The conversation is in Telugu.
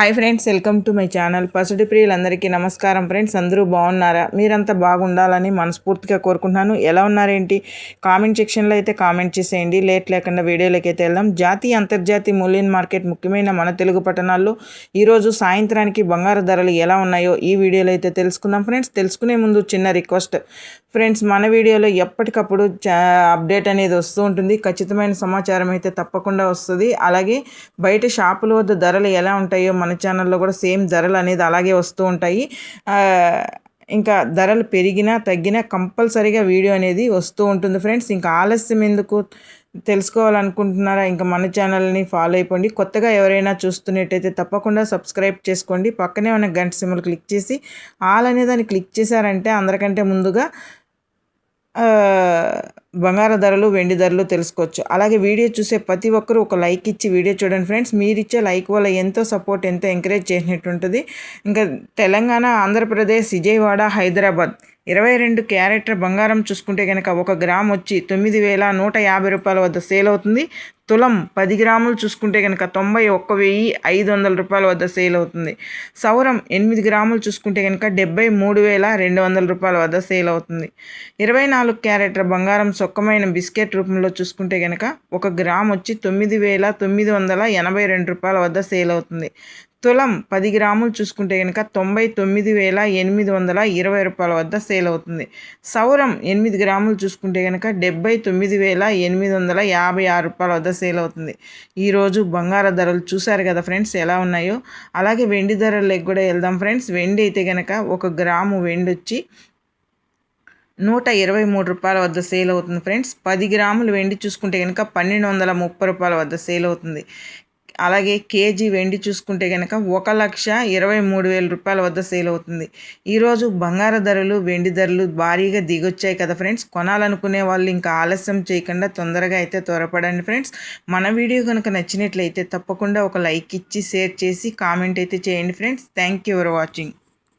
Hi friends welcome to my channel పసుడి ప్రియులందరికీ నమస్కారం ఫ్రెండ్స్ అందరూ బాగున్నారా మీరంతా బాగుండాలని మనస్ఫూర్తిగా కోరుకుంటున్నాను ఎలా ఉన్నారేంటి కామెంట్ సెక్షన్లో అయితే కామెంట్ చేసేయండి లేట్ లేకుండా వీడియోలోకి అయితే వెళ్దాం జాతీయ అంతర్జాతీయ మూల్యం మార్కెట్ ముఖ్యమైన మన తెలుగు పట్టణాల్లో ఈరోజు సాయంత్రానికి బంగారు ధరలు ఎలా ఉన్నాయో ఈ వీడియోలో అయితే తెలుసుకుందాం ఫ్రెండ్స్ తెలుసుకునే ముందు చిన్న రిక్వెస్ట్ ఫ్రెండ్స్ మన వీడియోలో ఎప్పటికప్పుడు అప్డేట్ అనేది వస్తూ ఉంటుంది ఖచ్చితమైన సమాచారం అయితే తప్పకుండా వస్తుంది అలాగే బయట షాపుల వద్ద ధరలు ఎలా ఉంటాయో మన మన ఛానల్లో కూడా సేమ్ ధరలు అనేది అలాగే వస్తూ ఉంటాయి. ఇంకా ధరలు పెరిగినా తగ్గినా కంపల్సరీగా వీడియో అనేది వస్తూ ఉంటుంది ఫ్రెండ్స్. ఇంకా ఆలస్యం ఎందుకు తెలుసుకోవాలనుకుంటున్నారా? ఇంకా మన ఛానల్ని ఫాలో అయిపోండి. కొత్తగా ఎవరైనా చూస్తున్నట్టయితే తప్పకుండా సబ్స్క్రైబ్ చేసుకోండి. పక్కనే ఉన్న గంట సిమ్లు క్లిక్ చేసి ఆల్ అనే దాన్ని క్లిక్ చేశారంటే అందరికంటే ముందుగా బంగారు ధరలు వెండి ధరలు తెలుసుకోవచ్చు. అలాగే వీడియో చూసే ప్రతి ఒక్కరూ ఒక లైక్ ఇచ్చి వీడియో చూడండి ఫ్రెండ్స్. మీరు ఇచ్చే లైక్ వల్ల ఎంతో సపోర్ట్ ఎంతో ఎంకరేజ్ చేసినట్టు ఉంటుంది ఇంకా తెలంగాణ ఆంధ్రప్రదేశ్ విజయవాడ హైదరాబాద్ ఇరవై రెండు క్యారెట్ బంగారం చూసుకుంటే కనుక ఒక గ్రామ్ వచ్చి తొమ్మిది వేల నూట యాభై రూపాయల వద్ద సేల్ అవుతుంది. తులం పది గ్రాములు చూసుకుంటే కనుక తొంభై ఒక్క వెయ్యి ఐదు వందల రూపాయల వద్ద సేల్ అవుతుంది. సౌరం ఎనిమిది గ్రాములు చూసుకుంటే కనుక డెబ్బై మూడు వేల రెండు వందల రూపాయల వద్ద సేల్ అవుతుంది. ఇరవై నాలుగు క్యారెట్ల బంగారం సొక్కమైన బిస్కెట్ రూపంలో చూసుకుంటే కనుక ఒక గ్రామ్ వచ్చి తొమ్మిది వేల తొమ్మిది వందల ఎనభై రెండు రూపాయల వద్ద సేల్ అవుతుంది. తులం పది గ్రాములు చూసుకుంటే కనుక తొంభై తొమ్మిది వేల ఎనిమిది వందల ఇరవై రూపాయల వద్ద సేల్ అవుతుంది. సౌరం ఎనిమిది గ్రాములు చూసుకుంటే కనుక డెబ్బై తొమ్మిది వేల ఎనిమిది వందల యాభై ఆరు రూపాయల వద్ద సేల్ అవుతుంది. ఈరోజు బంగార ధరలు చూశారు కదా ఫ్రెండ్స్ ఎలా ఉన్నాయో? అలాగే వెండి ధరలకు కూడా వెళ్దాం ఫ్రెండ్స్. వెండి అయితే కనుక ఒక గ్రాము వెండి వచ్చి నూట ఇరవై మూడు రూపాయల వద్ద సేల్ అవుతుంది ఫ్రెండ్స్. పది గ్రాములు వెండి చూసుకుంటే కనుక పన్నెండు వందల ముప్పై రూపాయల వద్ద సేల్ అవుతుంది. అలాగే కేజీ వెండి చూసుకుంటే కనుక ఒక లక్ష ఇరవై మూడు వేల రూపాయల వద్ద సేల్ అవుతుంది. ఈరోజు బంగారు ధరలు వెండి ధరలు భారీగా దిగొచ్చాయి కదా ఫ్రెండ్స్. కొనాలనుకునే వాళ్ళు ఇంకా ఆలస్యం చేయకుండా తొందరగా అయితే త్వరపడండి ఫ్రెండ్స్. మన వీడియో కనుక నచ్చినట్లయితే తప్పకుండా ఒక లైక్ ఇచ్చి షేర్ చేసి కామెంట్ అయితే చేయండి friends. Thank you for watching.